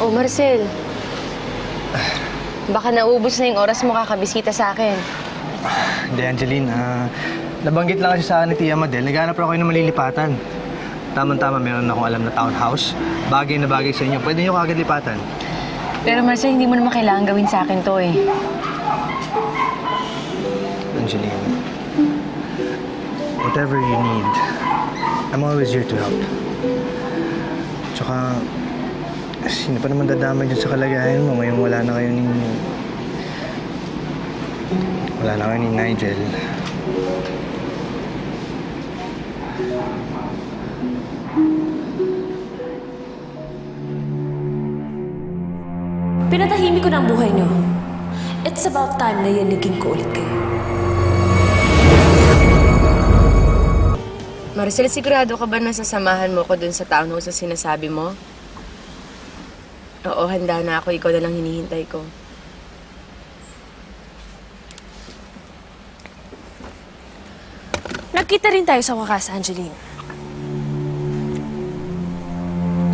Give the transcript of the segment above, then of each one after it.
Oh, Marcel. Baka naubos na yung oras mo kakabisita sa akin. Hindi, Angeline. ah, nabanggit lang kasi sa akin ni Tia Madel, naghanap ako ng malilipatan. Tama-tama, meron akong alam na townhouse. Bagay na bagay sa inyo. Pwede nyo kagad lipatan. Pero Marcel, hindi mo naman kailangan gawin sa akin to eh. Angeline, whatever you need, I'm always here to help. Tsaka, sino pa naman dadamay dyan sa kalagayan mo ngayong wala na kayo ni... Wala na kayo ni Nigel. Pinatahimik ko na ang buhay niyo. It's about time na yanigin ko ulit kayo. Marcel, sigurado ka ba na sasamahan mo ko dun sa townhouse na sinasabi mo? Oo, handa na ako. Ikaw na lang hinihintay ko. Nagkita rin tayo sa wakas, Angeline.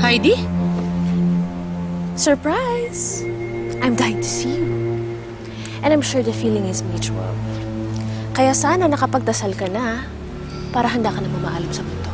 Heidi? Surprise! I'm dying to see you. And I'm sure the feeling is mutual. Kaya sana nakapagdasal ka na para handa ka na mamaalam sa mundo.